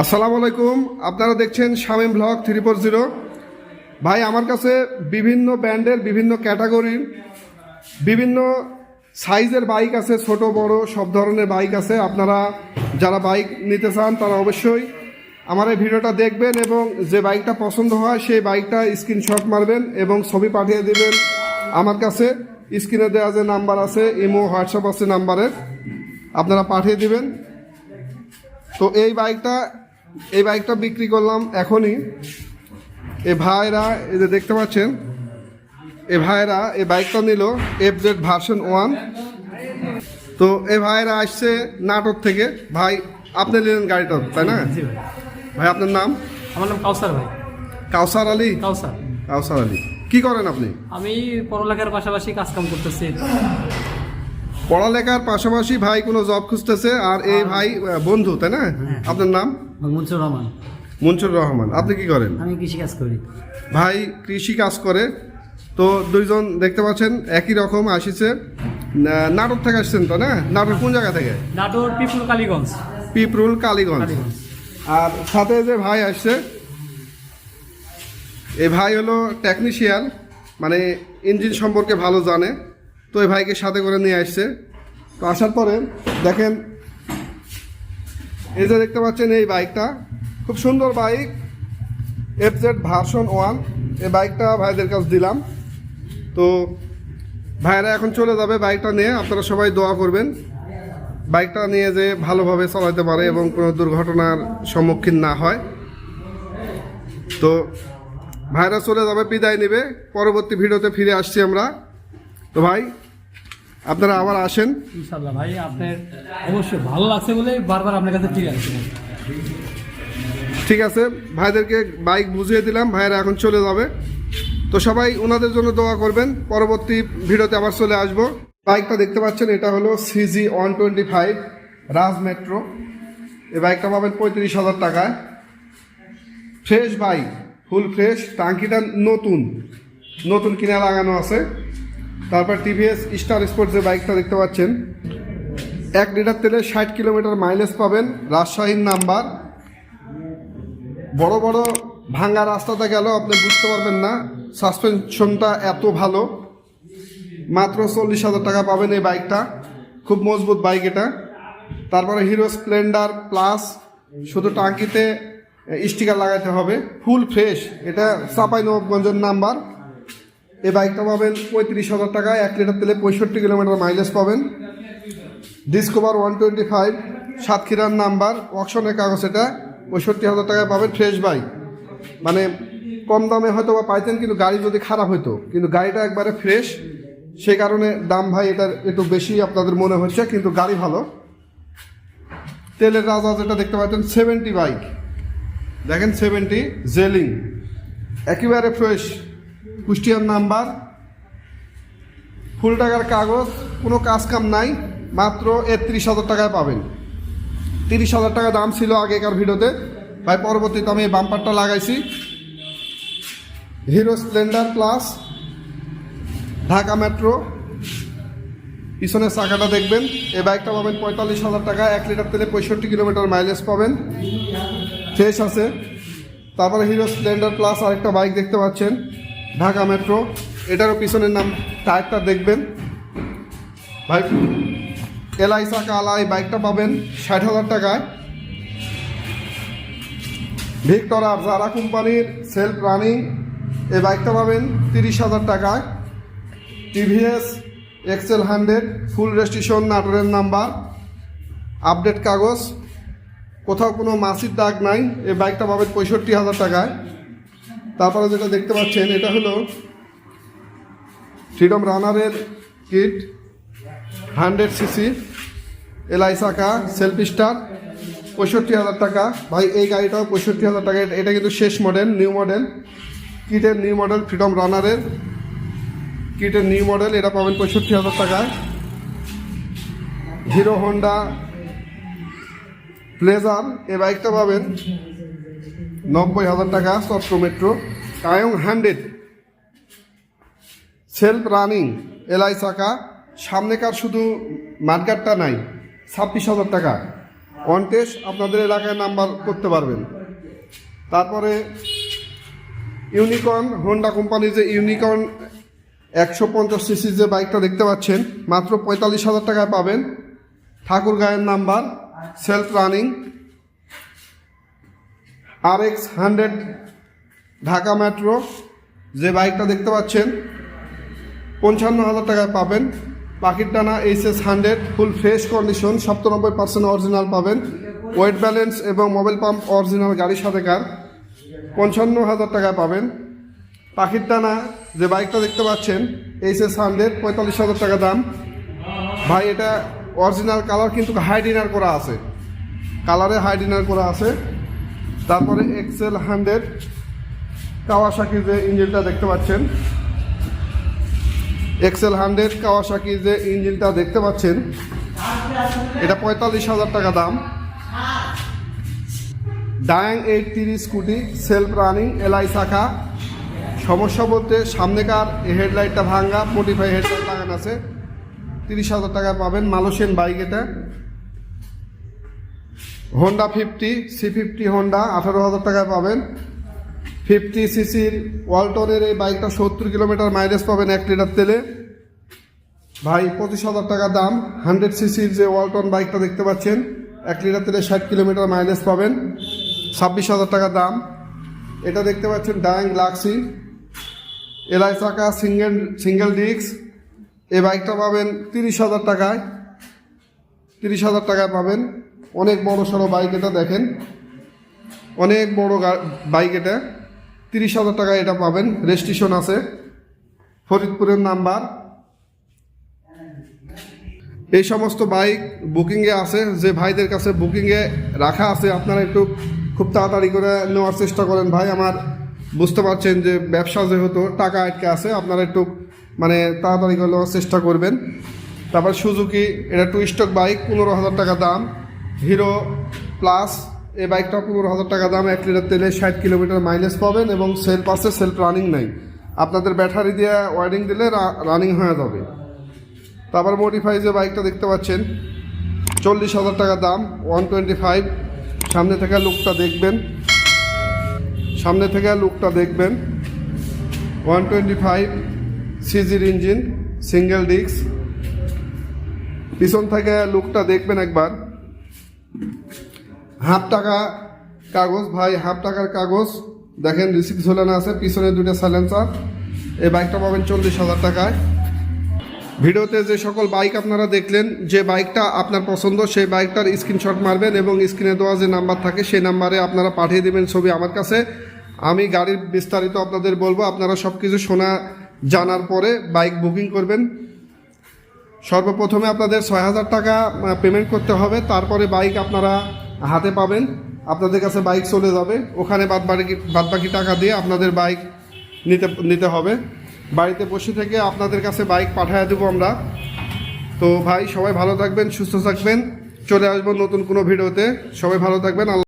আসসালামু আলাইকুম। আপনারা দেখছেন Shamim blog three four zero. ভাই, আমার কাছে বিভিন্ন ব্র্যান্ডের বিভিন্ন ক্যাটাগরির বিভিন্ন সাইজের বাইক আছে, ছোট, বড়, সব ধরনের বাইক আছে। আপনারা যারা বাইক নিতে চান, তারা অবশ্যই আমার এই ভিডিওটা দেখবেন এবং যে বাইকটা পছন্দ হয়, সেই বাইকটা স্ক্রিনশট মারবেন এবং ছবি পাঠিয়ে দেবেন। আমার কাছে স্ক্রিনে দেওয়া যে নাম্বার আছে, ইমো, হোয়াটসঅ্যাপ আছে নাম্বারের। আপনারা পাঠিয়ে দিবেন। তো এই বাইকটা এই বাইকটা বিক্রি করলাম এখনই। এ ভাইরা এই যে দেখতে পাচ্ছেন এ ভাইরা এই বাইকটা নিল এফ জেড ভার্সন ওয়ান তো এ ভাইরা আসছে নাটক থেকে। ভাই আপনি নিলেন গাড়িটা তাই না? ভাই। আপনার নাম? আমার নাম কাউসার ভাই। কাউসার আলী? কাউসার। কাউসার আলী। কি করেন আপনি? আমি পড়ালেখার পাশাপাশি কাজ কাম করতেছি। পড়ালেখার পাশাপাশি ভাই কোনো জব খুঁজতেছে আর এই ভাই বন্ধু তাই না? আপনার নাম? মনসুর রহমান। মনসুর রহমান আপনি কি করেন? আমি কৃষি কাজ করি। ভাই কৃষি কাজ করে। তো দুইজন দেখতে পাচ্ছেন একই রকম আসিছে। না- নাটক থেকে আসছেন তো না? নাটক কোন জায়গা থেকে? নাটোর পিপুল কালীগঞ্জ। পিপরুল কালীগঞ্জ। কালীগঞ্জ। আর সাথে যে ভাই আসছে এই ভাই হলো টেকনিশিয়ান মানে ইঞ্জিন সম্পর্কে ভালো জানে। তো এই ভাইকে সাথে করে নিয়ে আসছে। তো আসার পরে দেখেন এই যে দেখতে পাচ্ছেন এই বাইকটা, খুব সুন্দর bike F Z version one এই বাইকটা ভাইদের কাছে দিলাম। তো ভাইরা এখন চলে যাবে বাইকটা নিয়ে, আপনারা সবাই দোয়া করবেন। বাইকটা নিয়ে যে ভালোভাবে চালাতে পারে এবং কোনো দুর্ঘটনার সম্মুখীন না হয়। তো ভাইরা চলে যাবে, বিদায় নেবে। পরবর্তী ভিডিওতে ফিরে আসছি আমরা। তো ভাই আপনারা আবার আসেন। ইনশাল্লাহ ভাই আপনার অবশ্যই ভালো লাগছে বলে বারবার আপনার কাছে ফিরে আসছি। ঠিক আছে ভাইদেরকে বাইক বুঝিয়ে দিলাম ভাইরা এখন চলে যাবে। তো সবাই ওনাদের জন্য দোয়া করবেন পরবর্তী ভিডিওতে আবার চলে আসব। বাইকটা দেখতে পাচ্ছেন এটা হলো CG one twenty five Raj metro. এই বাইকটা পাবেন পঁয়ত্রিশ হাজার টাকায়। ফ্রেশ বাইক ফুল ফ্রেশ টাঙ্কিটা নতুন। নতুন কিনা লাগানো আছে। তারপর টিভিএস স্টার স্পোর্ট যে বাইকটা দেখতে পাচ্ছেন। এক লিটার তেলে ষাট কিলোমিটার মাইলেজ পাবেন, রাজশাহীর নাম্বার। বড় বড় ভাঙ্গা রাস্তাতে গেলেও আপনি বুঝতে পারবেন না সাসপেনশনটা এত ভালো। মাত্র চল্লিশ হাজার টাকা পাবেন এই বাইকটা। খুব মজবুত বাইক এটা। তারপরে হিরো স্প্লেন্ডার প্লাস শুধু টাঙ্কিতে স্টিকার লাগাতে হবে। ফুল ফ্রেশ এটা চাপাই নবাবগঞ্জের নাম্বার। এই বাইকটা পাবেন পঁয়ত্রিশ হাজার টাকায়, এক লিটার তেলে পঁয়ষট্টি কিলোমিটার মাইলেজ পাবেন। ডিসকভার ওয়ান টোয়েন্টি ফাইভ সাতক্ষীরার নাম্বার অকশনের কাগজ এটা, পঁয়ষট্টি হাজার টাকায় পাবেন ফ্রেশ বাইক মানে কম দামে হয়তো বা পাইতেন, কিন্তু গাড়ি যদি খারাপ হতো কিন্তু গাড়িটা একবারে ফ্রেশ সেই কারণে দাম ভাই এটার একটু বেশি আপনাদের মনে হচ্ছে, কিন্তু গাড়ি ভালো। তেলের রাজা যেটা দেখতে পাচ্ছেন সেভেন্টি বাইক দেখেন সেভেন্টি জেলিং একেবারে ফ্রেশ কুষ্টিয়ার নাম্বার। ফুল টাকার কাগজ, কোনো কাজ কাম নাই, মাত্র একত্রিশ হাজার টাকায় পাবেন। তিরিশ হাজার টাকা দাম ছিল আগেকার ভিডিওতে। ভাই, পরবর্তীতে আমি এই বাম্পারটা লাগাইছি। Hero Splendor plus Dhaka metro পিছনের চাকাটা দেখবেন। এই বাইকটা পাবেন পঁয়তাল্লিশ হাজার টাকা, এক লিটার তেলে পঁয়ষট্টি কিলোমিটার মাইলেজ পাবেন। ফ্রেশ আছে। তারপরে হিরো স্প্লেন্ডার প্লাস আরেকটা বাইক দেখতে পাচ্ছেন। ঢাকা মেট্রো, এটারও পিছনের নাম টায়ারটা দেখবেন। ভাই এলআই চাকা আলা এই বাইকটা পাবেন ষাট হাজার টাকায়। ভিক্টর আর জারা কোম্পানির সেলফ রানিং, এই বাইকটা পাবেন তিরিশ হাজার টাকায়। TVS, Excel hundred, full registration, নাটোরের নাম্বার। আপডেট কাগজ, কোথাও কোনো মাসির দাগ নাই, এই বাইকটা পাবেন পঁয়ষট্টি হাজার টাকায়। তারপরে যেটা দেখতে পাচ্ছেন, এটা হলো ফ্রিডম রানারের কিট হান্ড্রেড সিসি এলআই চাকা সেলফ স্টার পঁয়ষট্টি হাজার টাকা। ভাই, এই গাড়িটাও পঁয়ষট্টি হাজার টাকা। এটা- কিন্তু শেষ মডেল নিউ মডেল কিটের নিউ মডেল ফ্রিডম রানারের কিটের নিউ মডেল এটা পাবেন পঁয়ষট্টি হাজার টাকায়। হিরো হন্ডা প্লেজার এই বাইকটা পাবেন নব্বই হাজার টাকা চট্র মেট্রো। কায়ং হান্ড্রেড। সেলফ রানিং, এলআই চাকা। সামনেকার শুধু মার্কারটা নাই, ছাব্বিশ হাজার টাকা। অন টেস্ট আপনাদের এলাকায় নাম্বার করতে পারবেন। তারপরে ইউনিকর্ন, হোন্ডা কোম্পানির যে ইউনিকর্ন একশো পঞ্চাশ সিসির যে বাইকটা দেখতে পাচ্ছেন, মাত্র পঁয়তাল্লিশ হাজার টাকায় পাবেন। ঠাকুর গায়ের নাম্বার, সেলফ রানিং। আর এক্স হান্ড্রেড ঢাকা মেট্রো যে বাইকটা দেখতে পাচ্ছেন পঞ্চান্ন হাজার টাকায় পাবেন। পাখির টানা H S hundred full fresh condition সপ্তানব্বই percent original পাবেন। ওয়েট ব্যালেন্স এবং মোবাইল পাম্প অরিজিনাল গাড়ির সাথে কার। পঞ্চান্ন হাজার টাকায় পাবেন। পাখির টানা যে বাইকটা দেখতে পাচ্ছেন এইচ এস হান্ড্রেড পঁয়তাল্লিশ হাজার টাকা দাম। ভাই, এটা অরিজিনাল কালার কিন্তু হাই ডিনার করা আছে। কালারে হাই ডিনার করা আছে। তারপরে এক্সেল হান্ড্রেড কাওয়াসাকি যে ইঞ্জিনটা দেখতে পাচ্ছেন। এক্সেল হান্ড্রেড কাওয়াসাকি যে ইঞ্জিনটা দেখতে পাচ্ছেন। এটা পঁয়তাল্লিশ হাজার টাকা দাম। ডায়াং এইট তিরিশ স্কুটি সেলফ রানিং এলআই শাখা। সমস্যা বলতে সামনেকার হেডলাইটটা ভাঙ্গা মোটিফাই হেডলাইট লাগানো আছে। তিরিশ হাজার টাকা পাবেন মালয়েশিয়ান বাইক এটা। Honda fifty C fifty Honda আঠারো হাজার টাকায় পাবেন। ফিফটি সিসির ওয়ালটনের এই বাইকটা সত্তর কিলোমিটার মাইলেজ পাবেন এক লিটার তেলে। ভাই, পঁচিশ হাজার টাকা দাম। হান্ড্রেড সিসির যে ওয়ালটন বাইকটা দেখতে পাচ্ছেন, এক লিটার তেলে ষাট কিলোমিটার মাইলেজ পাবেন। ছাব্বিশ হাজার টাকা দাম। এটা দেখতে পাচ্ছেন ডায়াং গ্লাক্সি এলআই চাকা সিঙ্গেল সিঙ্গেল ডিস্ক এই বাইকটা পাবেন তিরিশ হাজার টাকায়। তিরিশ হাজার টাকায় পাবেন। অনেক বড় সড়ো বাইক এটা দেখেন। অনেক বড় বাইক এটা। তিরিশ হাজার টাকায় এটা পাবেন। রেজিস্ট্রেশন আছে। ফরিদপুরের নাম্বার এই সমস্ত বাইক বুকিংয়ে আছে। যে ভাইদের কাছে বুকিংয়ে রাখা আছে, আপনারা একটু খুব তাড়াতাড়ি করে নেওয়ার চেষ্টা করেন ভাই। আমার বুঝতে পারছেন যে ব্যবসা যেহেতু টাকা আটকে আছে, আপনারা একটু মানে তাড়াতাড়ি করে নেওয়ার চেষ্টা করবেন। তারপর সুজুকি এটা টু স্টক বাইক পনেরো হাজার টাকা দাম। হিরো প্লাস এই বাইকটা পনেরো হাজার টাকা দাম, এক লিটার তেলে ষাট কিলোমিটার মাইলেজ পাবেন এবং সেলফ আছে সেলফ রানিং নাই। আপনাদের ব্যাটারি দিয়ে ওয়ারিং দিলে রানিং হয়ে যাবে। তারপর মডিফাই যে বাইকটা দেখতে পাচ্ছেন, চল্লিশ হাজার টাকা দাম ওয়ান টোয়েন্টি ফাইভ সামনে থেকে লুকটা দেখবেন। সামনে থেকে লুকটা দেখবেন। ওয়ান টোয়েন্টি ফাইভ সিজির ইঞ্জিন সিঙ্গেল ডিস্ক পিছন থেকে লুকটা দেখবেন একবার। হাফ টাকা কাগজ, ভাই, হাফ টাকার কাগজ। দেখেন রিসিপ্ট ঝোলানো আছে, পিছনে দুটো সাইলেন্সার এই বাইকটা পাবেন চল্লিশ হাজার টাকায়। ভিডিওতে যে সকল বাইক আপনারা দেখলেন, যে বাইকটা আপনার পছন্দ, সেই বাইকটার স্ক্রিনশট মারবেন এবং স্ক্রিনে দেওয়া যে নাম্বার থাকে, সেই নাম্বারে আপনারা পাঠিয়ে দেবেন ছবি আমার কাছে। আমি গাড়ির বিস্তারিত আপনাদের বলব, আপনারা সব কিছু শোনা, জানার পরে বাইক বুকিং করবেন। সর্বপ্রথমে আপনাদের ছয় হাজার টাকা পেমেন্ট করতে হবে। তারপরে বাইক আপনারা হাতে পাবেন। আপনাদের কাছে বাইক চলে যাবে। ওখানে বাদ বাকি বাদ বাকি টাকা দিয়ে আপনাদের বাইক নিতে নিতে হবে। বাড়িতে বসে থেকে আপনাদের কাছে বাইক পাঠিয়ে দেবো আমরা। তো ভাই, সবাই ভালো থাকবেন, সুস্থ থাকবেন। চলে আসব নতুন কোনো ভিডিওতে। সবাই ভালো থাকবেন। আল্লাহ